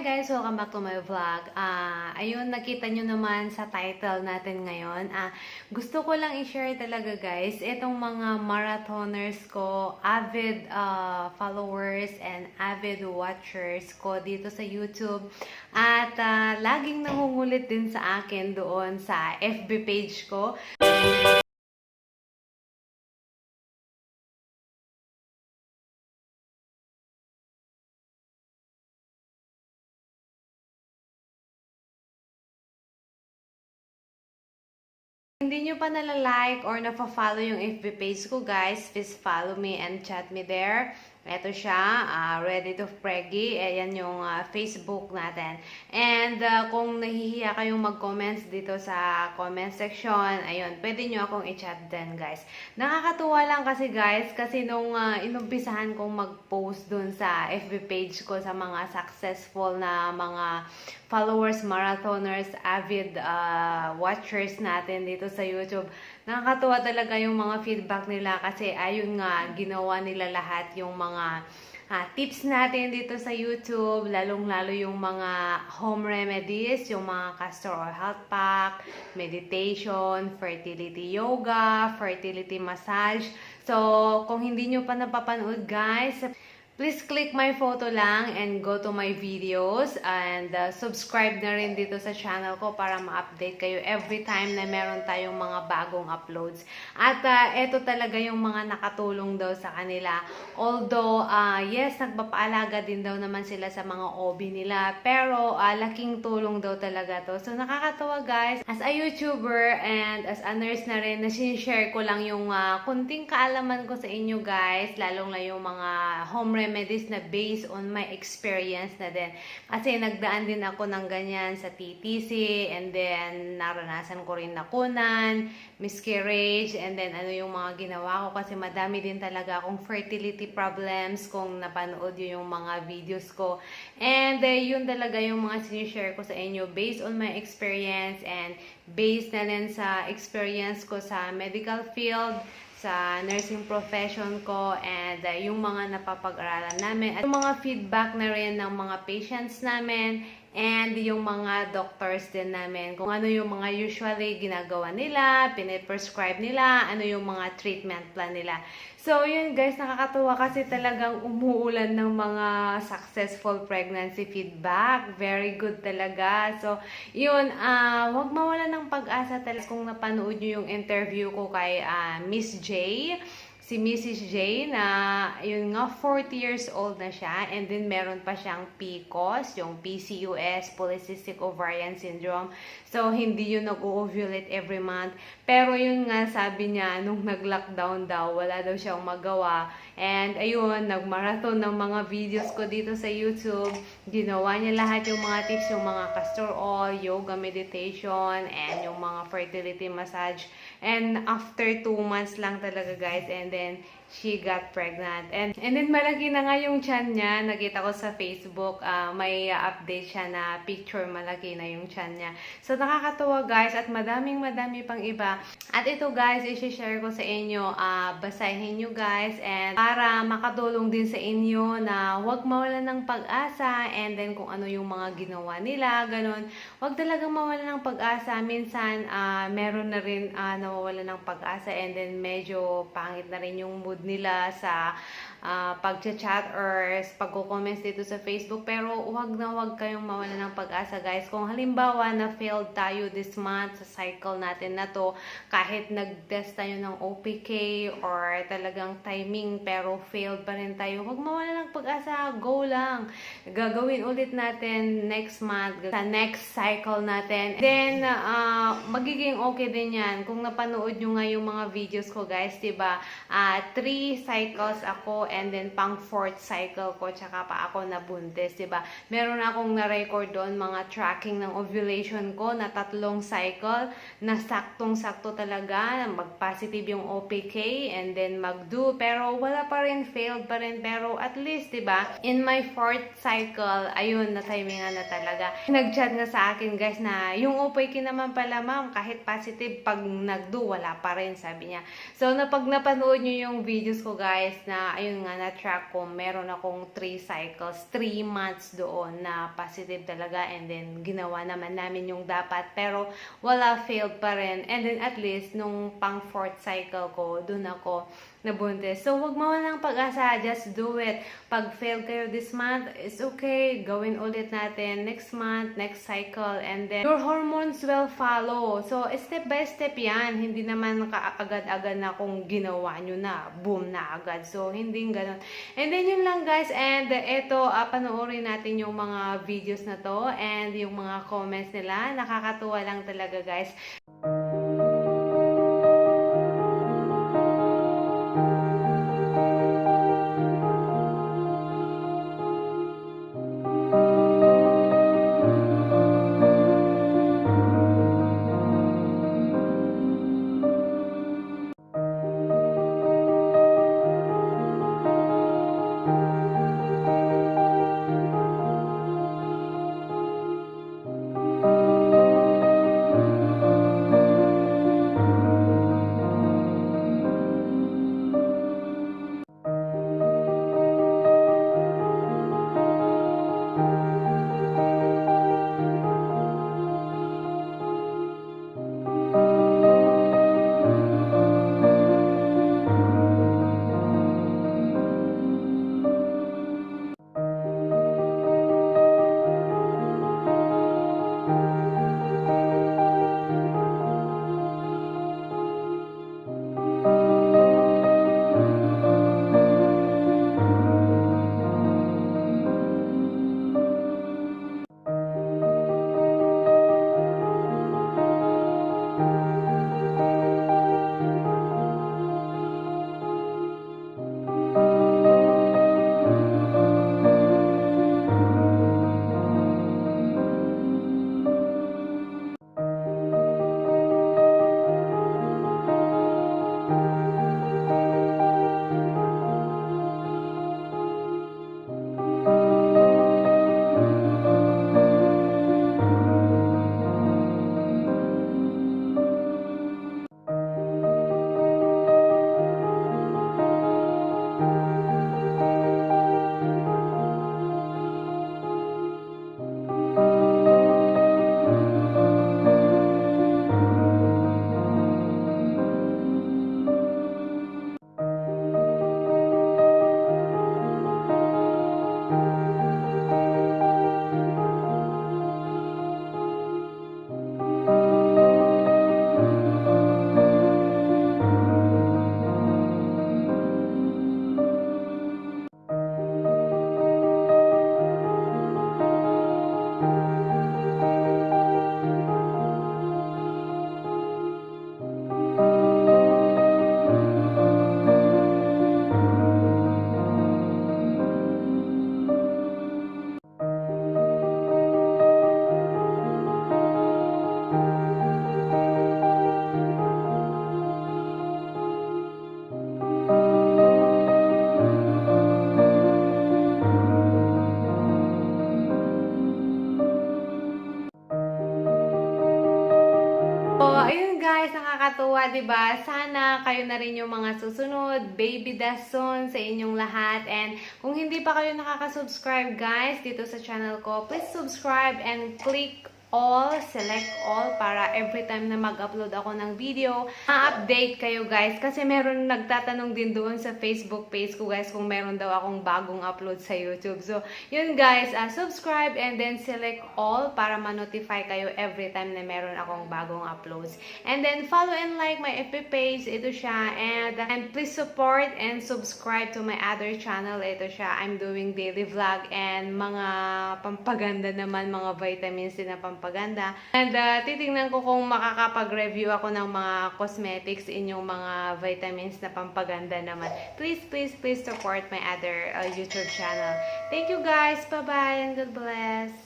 Hi guys! Welcome back to my vlog. Ah, ayun, nakita nyo naman sa title natin ngayon. Ah, gusto ko lang i-share talaga guys, itong mga marathoners ko, avid ah, followers and avid watchers ko dito sa YouTube. At ah, laging nangungulit din sa akin doon sa FB page ko. Hindi nyo pa nalalike or nafa-follow yung FB page ko, guys, please follow me and chat me there. Ito siya, ah, Ready to Preggy. Ayan yung ah, Facebook natin. And ah, kung nahihiya kayong mag-comments dito sa comment section, ayun, pwede nyo akong i-chat din, guys. Nakakatuwa lang kasi, guys, kasi nung ah, inumpisahan kong mag-post dun sa FB page ko sa mga successful na mga followers, marathoners, avid uh, watchers natin dito sa YouTube. Nakakatuwa talaga yung mga feedback nila kasi ayun nga, ginawa nila lahat yung mga ah, tips natin dito sa YouTube, lalong-lalo yung mga home remedies, yung mga castor oil health pack, meditation, fertility yoga, fertility massage. So, kung hindi nyo pa napapanood guys, Please click my photo lang and go to my videos and uh, subscribe na rin dito sa channel ko para ma-update kayo every time na meron tayong mga bagong uploads. At uh, ito talaga yung mga nakatulong daw sa kanila. Although, uh, yes, nagpapaalaga din daw naman sila sa mga OB nila. Pero, uh, laking tulong daw talaga to. So, nakakatawa guys. As a YouTuber and as a nurse na rin, nasinshare ko lang yung uh, kunting kaalaman ko sa inyo guys. Lalong na yung mga home na based on my experience na din. Kasi nagdaan din ako ng ganyan sa TTC and then naranasan ko rin nakunan, miscarriage, and then ano yung mga ginawa ko kasi madami din talaga akong fertility problems kung napanood yun yung mga videos ko. And uh, yun talaga yung mga sinishare ko sa inyo based on my experience and based na sa experience ko sa medical field, sa nursing profession ko and uh, yung mga napapag-aralan namin at yung mga feedback na rin ng mga patients namin and yung mga doctors din namin kung ano yung mga usually ginagawa nila, piniprescribe nila, ano yung mga treatment plan nila. So, yun guys, nakakatuwa kasi talagang umuulan ng mga successful pregnancy feedback. Very good talaga. So, yun, uh, wag mawala ng pag-asa talaga kung napanood nyo yung interview ko kay uh, Miss J si Mrs. J na yun nga 40 years old na siya and then meron pa siyang PCOS, yung PCOS, Polycystic Ovarian Syndrome. So hindi yun nag-ovulate every month. Pero yun nga sabi niya nung nag-lockdown daw, wala daw siyang magawa. And ayun, nag-marathon ng mga videos ko dito sa YouTube. Ginawa niya lahat yung mga tips, yung mga castor oil, yoga meditation, and yung mga fertility massage. And after 2 months lang talaga guys, and then she got pregnant. And, and then malaki na nga yung chan niya. Nakita ko sa Facebook, uh, may update siya na picture malaki na yung chan niya. So nakakatuwa guys at madaming madami pang iba. At ito guys, i-share ko sa inyo. Uh, basahin nyo guys and para makatulong din sa inyo na wag mawala ng pag-asa and then kung ano yung mga ginawa nila, ganun. Wag talagang mawala ng pag-asa. Minsan, uh, meron na rin uh, nawawala ng pag-asa and then medyo pangit na rin yung mood nila sa uh, pag-chat or pagko-comments dito sa Facebook. Pero huwag na huwag kayong mawala ng pag-asa guys. Kung halimbawa na failed tayo this month sa cycle natin na to, kahit nag-test tayo ng OPK or talagang timing pero failed pa rin tayo, huwag mawala ng pag-asa. Go lang. Gagawin ulit natin next month, sa next cycle natin. Then, uh, magiging okay din yan. Kung napanood nyo nga yung mga videos ko guys, diba? Uh, three cycles ako and then pang fourth cycle ko, tsaka pa ako nabuntis, ba diba? Meron akong na-record doon mga tracking ng ovulation ko na tatlong cycle na saktong-sakto talaga, mag-positive yung OPK and then mag-do, pero wala pa rin, failed pa rin, pero at least, ba diba? In my fourth cycle, ayun, na-timingan na talaga. Nag-chat nga sa akin, guys, na yung OPK naman pala, ma'am, kahit positive, pag nag-do, wala pa rin, sabi niya. So, na pag napanood nyo yung videos ko, guys, na, ayun yun nga na-track ko, meron akong 3 cycles, 3 months doon na positive talaga and then ginawa naman namin yung dapat pero wala failed pa rin. And then at least nung pang fourth cycle ko, doon ako nabuntis. So, wag mawalang pag-asa. Just do it. Pag fail kayo this month, it's okay. Gawin ulit natin next month, next cycle. And then, your hormones will follow. So, step by step yan. Hindi naman kaagad-agad na kung ginawa nyo na, boom na agad. So, hindi ganun. And then, yun lang guys. And eto, uh, panoorin natin yung mga videos na to and yung mga comments nila. Nakakatuwa lang talaga guys. Nakakatuwa, ba? Sana kayo na rin yung mga susunod, baby dason sa inyong lahat. And kung hindi pa kayo nakaka-subscribe, guys, dito sa channel ko, please subscribe and click all, select all para every time na mag-upload ako ng video, ma-update kayo guys. Kasi meron nagtatanong din doon sa Facebook page ko guys kung meron daw akong bagong upload sa YouTube. So, yun guys, uh, subscribe and then select all para ma-notify kayo every time na meron akong bagong uploads. And then follow and like my FB page. Ito siya. And, and please support and subscribe to my other channel. Ito siya. I'm doing daily vlog and mga pampaganda naman, mga vitamins din na pampaganda. And uh, titingnan ko kung makakapag-review ako ng mga cosmetics inyong mga vitamins na pampaganda naman. Please, please, please support my other uh, YouTube channel. Thank you guys. Bye-bye and God bless.